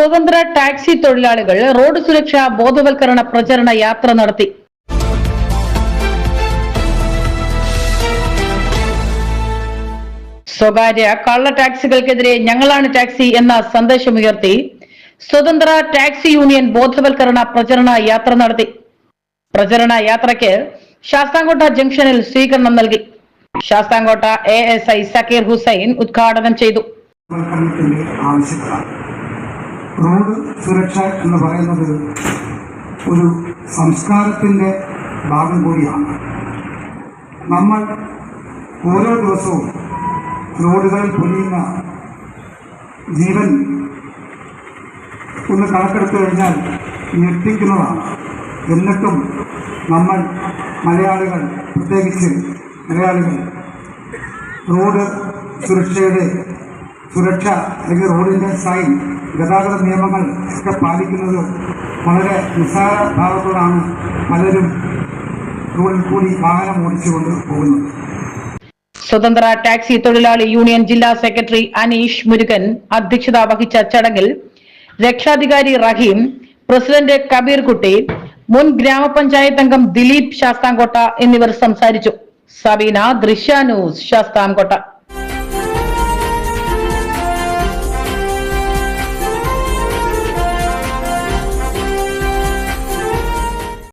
സ്വതന്ത്ര ടാക്സി തൊഴിലാളികൾ റോഡ് സുരക്ഷാ ബോധവൽക്കരണ പ്രചരണ യാത്ര നടത്തി. സ്വകാര്യ കള്ള ടാക്സികൾക്കെതിരെ ഞങ്ങളാണ് ടാക്സി എന്ന സന്ദേശമുയർത്തി സ്വതന്ത്ര ടാക്സി യൂണിയൻ ബോധവൽക്കരണ പ്രചരണ യാത്ര നടത്തി. പ്രചരണ യാത്രയ്ക്ക് ശാസ്താംകോട്ട ജംഗ്ഷനിൽ സ്വീകരണം നൽകി. Sasthamkotta A S I Zakir Hussain ഉദ്ഘാടനം ചെയ്തു. റോഡ് സുരക്ഷ എന്ന് പറയുന്നത് ഒരു സംസ്കാരത്തിന്റെ ഭാഗം കൂടിയാണ്. നമ്മൾ ഓരോ ദിവസവും റോഡുകളിൽ പൊലിയുന്ന ജീവൻ ഒന്ന് കണക്കെടുത്തു കഴിഞ്ഞാൽ ഞെട്ടിക്കുന്നതാണ്. എന്നിട്ടും നമ്മൾ മലയാളികൾ പ്രത്യേകിച്ച് മലയാളികൾ റോഡ് സുരക്ഷയുടെ സുരക്ഷ അല്ലെങ്കിൽ റോഡിന്റെ സൈൻ ഗതാഗത നിയമങ്ങൾ ഒക്കെ പാലിക്കുന്നത് വളരെ നിസ്സാര ഭാവത്തോടാണ് പലരും റോഡിൽ കൂടി വാഹനം ഓടിച്ചുകൊണ്ട് പോകുന്നത്. സ്വതന്ത്ര ടാക്സി തൊഴിലാളി യൂണിയൻ ജില്ലാ സെക്രട്ടറി അനീഷ് മുരുകൻ അധ്യക്ഷത വഹിച്ച ചടങ്ങിൽ രക്ഷാധികാരി റഹീം പ്രസിഡന്റ് കബീർ കുട്ടി മുൻ ഗ്രാമപഞ്ചായത്ത് അംഗം ദിലീപ് ശാസ്താംകോട്ട എന്നിവർ സംസാരിച്ചു. സബീന ദൃശ്യ ന്യൂസ് ശാസ്താംകോട്ട.